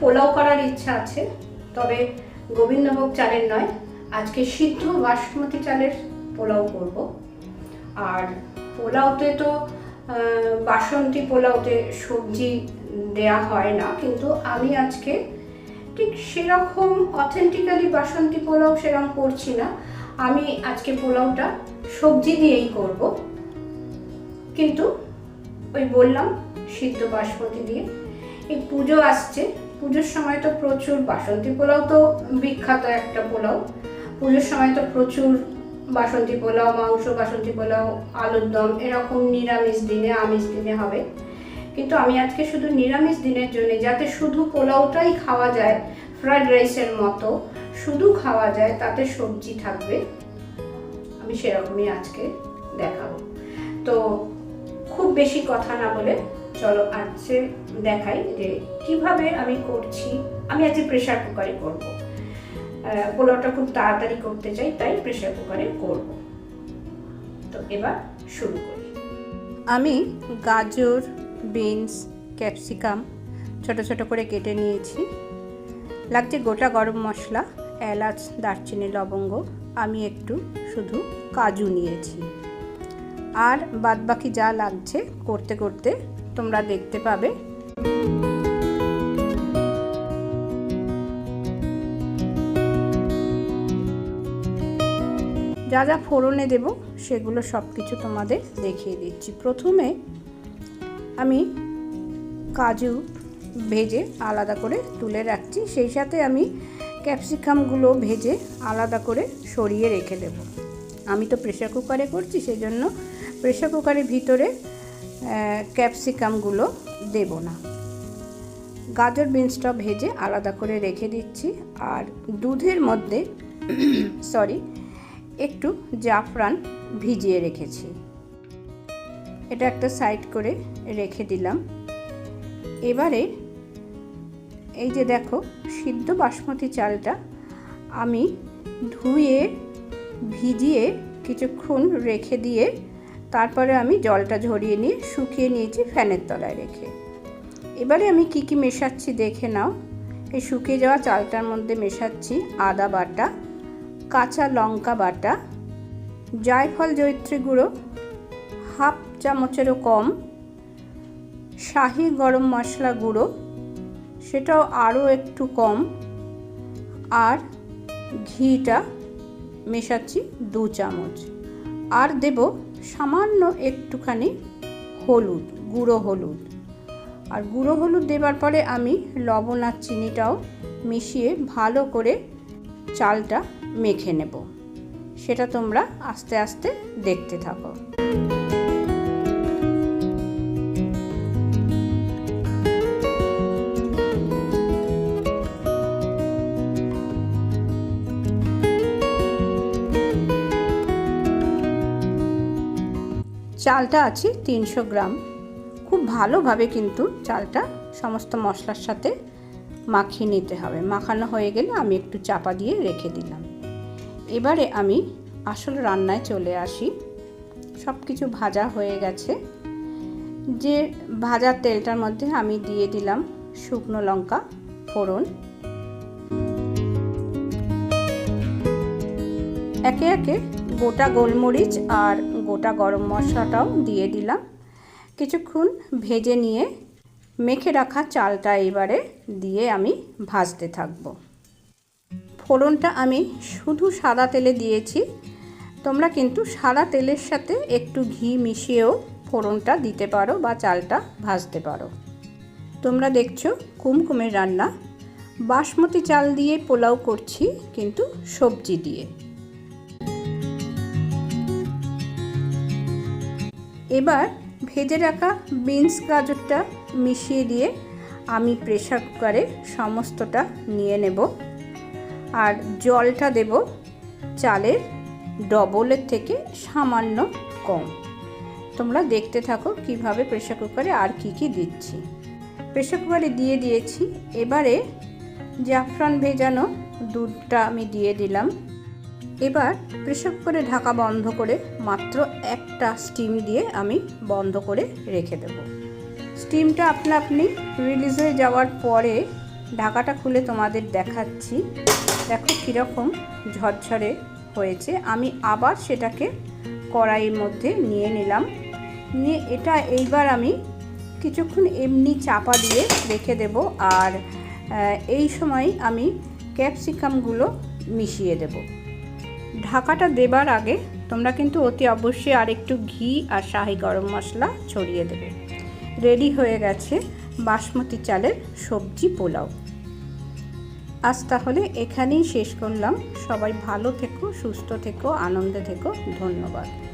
পোলাও করার ইচ্ছা আছে, তবে গোবিন্দভোগ চালের নয়, আজকে সিদ্ধ বাসমতি চালের পোলাও করব। আর পোলাওতে তো বাসন্তী পোলাওতে সবজি দেয়া হয় না, কিন্তু আমি আজকে ঠিক সেরকম অথেন্টিক্যালি বাসন্তী পোলাও সেরকম করছি না। আমি আজকে পোলাওটা সবজি দিয়েই করব। কিন্তু ওই বললাম, সিদ্ধ বাসমতি দিয়ে এই পুজো আসছে। পুজোর সময় তো প্রচুর বাসন্তী পোলাও তো বিখ্যাত একটা পোলাও। পুজোর সময় তো প্রচুর বাসন্তী পোলাও, মাংস বাসন্তী পোলাও, আলুর দম, এরকম নিরামিষ দিনে, আমিষ দিনে হবে। কিন্তু আমি আজকে শুধু নিরামিষ দিনের জন্য, যাতে শুধু পোলাওটাই খাওয়া যায়, ফ্রাইড রাইসের মতো শুধু খাওয়া যায়, তাতে সবজি থাকবে। আমি সেরকমই আজকে দেখাবো। তো খুব বেশি কথা না বলে চলো আজকে দেখাই যে কীভাবে আমি করছি। আমি আজকে প্রেশার কুকারে করব। পোলাওটা খুব তাড়াতাড়ি করতে চাই, তাই প্রেশার কুকারে করব। তো এবার শুরু করি। আমি গাজর, বিনস, ক্যাপসিকাম ছোট ছোট করে কেটে নিয়েছি। লাগছে গোটা গরম মশলা, এলাচ, দারচিনি, লবঙ্গ। আমি একটু শুধু কাজু নিয়েছি। আর বাদবাকি যা লাগছে করতে করতে তোমরা দেখতে পাবে। যা যা ফোড়নে দেব, সেগুলো সব কিছু তোমাদের দেখিয়ে দিচ্ছি। প্রথমে আমি কাজু ভেজে আলাদা করে তুলে রাখছি। সেই সাথে আমি ক্যাপসিকামগুলো ভেজে আলাদা করে সরিয়ে রেখে দেব। আমি তো প্রেশার কুকারে করছি সেই জন্য প্রেশার কুকারের ভিতরে ক্যাপসিকামগুলো দেব না। গাজর বিনসটা ভেজে আলাদা করে রেখে দিচ্ছি। আর দুধের মধ্যে সরি, একটু জাফরান ভিজিয়ে রেখেছি। এটা একটা সাইড করে রেখে দিলাম। এবারে এই যে দেখো, সিদ্ধ বাসমতি চালটা আমি ধুয়ে, ভিজিয়ে কিছুক্ষণ রেখে দিয়ে তারপরে আমি জলটা ঝরিয়ে নিয়ে শুকিয়ে নিয়েছি ফ্যানের তলায় রেখে। এবারে আমি কি কি মেশাচ্ছি দেখে নাও। এই শুকিয়ে যাওয়া চালটার মধ্যে মেশাচ্ছি আদা বাটা, কাঁচা লঙ্কা বাটা, জায়ফল জৈত্রী গুঁড়ো, হাফ চামচেরও কম, শাহি গরম মশলা গুঁড়ো, সেটাও আরও একটু কম, আর ঘিটা মেশাচ্ছি দু চামচ। আর দেব সামান্য একটুখানি হলুদ, গুঁড়ো হলুদ। আর গুঁড়ো হলুদ দেবার পরে আমি লবণ আর চিনিটাও মিশিয়ে ভালো করে চালটা মেখে নেব। সেটা তোমরা আস্তে আস্তে দেখতে থাকো। চালটা আছে তিনশো গ্রাম। খুব ভালোভাবে কিন্তু চালটা সমস্ত মশলার সাথে মাখিয়ে নিতে হবে। মাখানো হয়ে গেলে আমি একটু চাপা দিয়ে রেখে দিলাম। এবারে আমি আসল রান্নায় চলে আসি। সব কিছু ভাজা হয়ে গেছে। যে ভাজার তেলটার মধ্যে আমি দিয়ে দিলাম শুকনো লঙ্কা, ফোড়ন। একে একে গোটা গোলমরিচ আর গোটা গরম মশলাটাও দিয়ে দিলাম। কিছুক্ষণ ভেজে নিয়ে মেখে রাখা চালটা এবারে দিয়ে আমি ভাজতে থাকব। ফোড়নটা আমি শুধু সাদা তেলে দিয়েছি। তোমরা কিন্তু সাদা তেলের সাথে একটু ঘি মিশিয়েও ফোড়নটা দিতে পারো বা চালটা ভাজতে পারো। তোমরা দেখছ কুমকুমের রান্না। বাসমতি চাল দিয়ে পোলাও করছি কিন্তু সবজি দিয়ে। এবার ভেজে রাখা বিনস গাজরটা মিশিয়ে দিয়ে আমি প্রেশার কুকারে সমস্তটা নিয়ে নেব। আর জলটা দেব চালের ডবলের থেকে সামান্য কম। তোমরা দেখতে থাকো কীভাবে প্রেশার কুকারে আর কি কি দিচ্ছি। প্রেশার কুকারে দিয়ে দিয়েছি। এবারে জাফরান ভেজানো দুধটা আমি দিয়ে দিলাম। এবার প্রেশার কুকারে ঢাকা বন্ধ করে মাত্র একটা স্টিম দিয়ে আমি বন্ধ করে রেখে দেব। স্টিমটা আপনা আপনি রিলিজ হয়ে যাওয়ার পরে ঢাকাটা খুলে তোমাদের দেখাচ্ছি। দেখো কীরকম ঝরঝরে হয়েছে। আমি আবার সেটাকে কড়াইয়ের মধ্যে নিয়ে নিলাম। নিয়ে এটা এইবার আমি কিছুক্ষণ এমনি চাপা দিয়ে রেখে দেব আর এই সময় আমি ক্যাপসিকামগুলো মিশিয়ে দেব। ঢাকাটা দেবার আগে তোমরা কিন্তু অতি অবশ্যই আর একটু ঘি আর শাহি গরম মশলা ছড়িয়ে দেবে। রেডি হয়ে গেছে বাসমতি চালের সবজি পোলাও। আজ তাহলে এখানেই শেষ করলাম। সবাই ভালো থেকো, সুস্থ থেকো, আনন্দে থেকো। ধন্যবাদ।